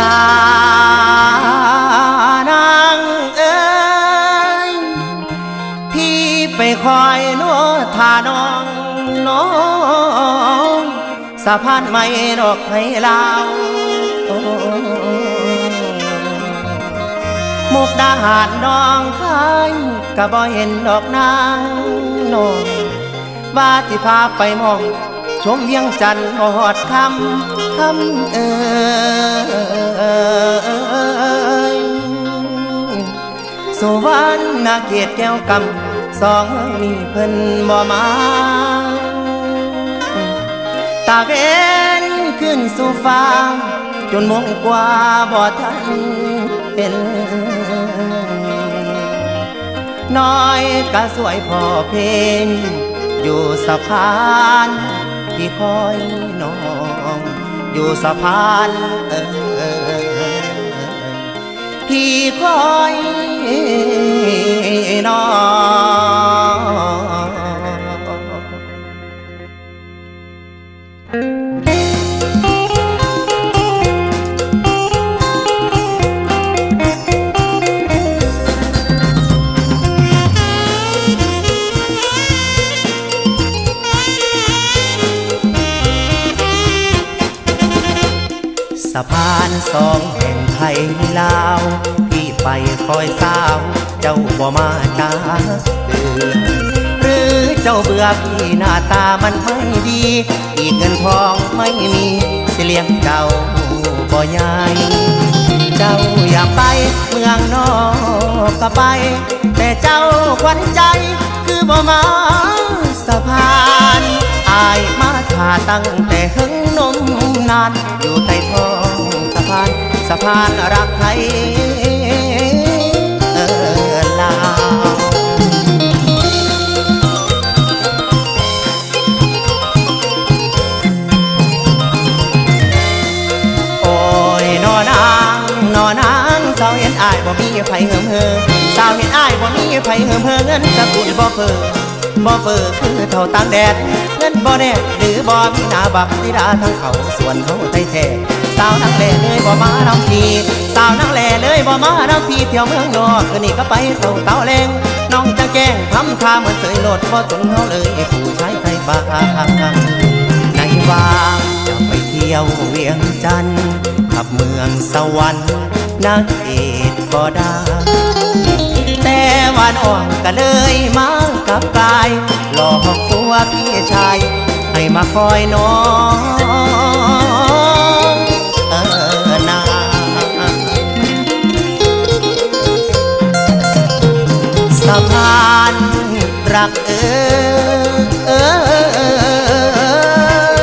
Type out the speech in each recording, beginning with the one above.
ลานางเอ้ยพี่ไปคอยนัวทาน้องน้องสะพานไม่รอกให้เรามุกดาหารน้องคายกะบ่เห็นดอกนางน้งว่าที่พาไปมอง ชมเวียงจันทร์หอดคำคำเอ่ยสุวรรณเกียรติแก้วกำสองมีเพิ่นบ่มาตาเวนขึ้นสู่ฟ้าจนมงกว่าบ่ทันเป็นน้อยก็สวยพอเพลงอยู่สะพาน ที่คอยน้อง อยู่สะพานเออพี่คอย สองแห่งไทยลาว พี่ไปคอยสาว เจ้าบ่มาจ้าเอือหรือเจ้าเบื่อพี่หน้าตามันไม่ดี อีกเงินทองไม่มีสิเลี้ยงเจ้าบ่ยายเจ้าอยากไปเมืองนอกก็ไป แต่เจ้าควันใจคือบ่มาสะพานอายมาถ่าตั้งแต่หึงนมนานอยู่ใต้ท้องานสะพานรักไทยเออลาวโอ้ยนอนางนอนางสาวเห็นอายบ่มีไผเหิมเฮอสาวเห็นอายบ่มีไผเหิมเฮอเงินสกุลบ่เฟอบ่เฟอคือเท่าต่างแดด นบ่แน่หรือบ่มีหน้าบักธิดาทั้งเขาส่วนเขาไทยแท้สาวนังแลเลยบ่มาน้ำพีสาวนังแลเลยบ่มาน้ำพีเที่ยวเมืองนอกคืนนี้ก็ไปเศร้าเต้าแรงน้องจะแกล้งทำท่าเหมือนเสยโลดบ่สนเขาเลยผู้ชายไทยบ้าในวางจะไปเที่ยวเวียงจันทร์ขับเมืองสวรรค์นักเอกก็ได้แต่วันอ่อนก็เลยมากับกายหลอก ชาย ให้มาคอยน้องเออนาสะพานรักเออเอ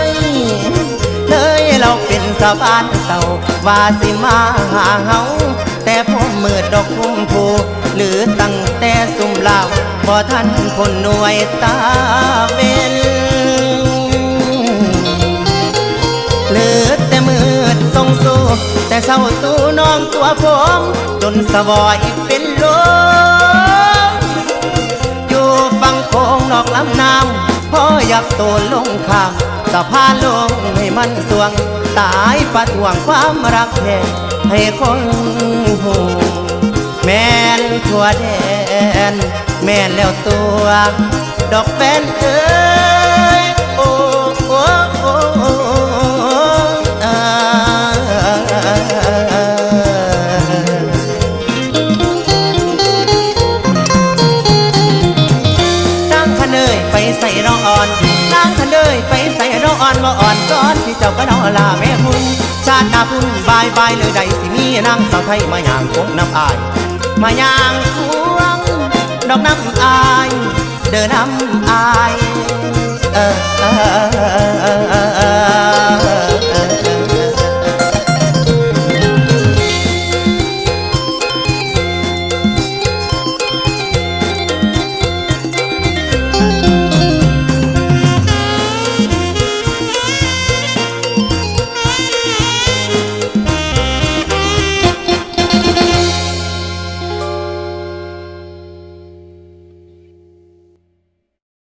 ยเลยเราเป็นสะพานเศร้าว่าสิมาหาเฮา มมืดดอกพุ่มผูหรือตั้งแต่สุ่มเหล่าพอท่านคนหน่วยตาเวนเหลือแต่มืดทรงสู้ แต่เศร้าสู้น้องตัวผม จนสวอยเป็นลมอยู่ฝั่งโคงนอกลำน้ำพ่ออยากโตลงข้าม สะพานลงให้มันสวง ตายประทวงความรักแท้ให้คนหูแม่นทั่วแดน แม่นแล้วตัว ดอกแฟนเอ้ยโอ้โอ้โอ้อ่านางขเนยไปใส่รองอ่อน อ่อนบ่อ่อนซ้อนที่เจ้าก็นอลาแม่พุ่นชาตินาพุ่นบายบายเลยใดสิมีนางสาวไทยมาย่างคงน้ำอาย มาย่างควงดอกน้ำอาย เดินน้ำอาย เออเออเออ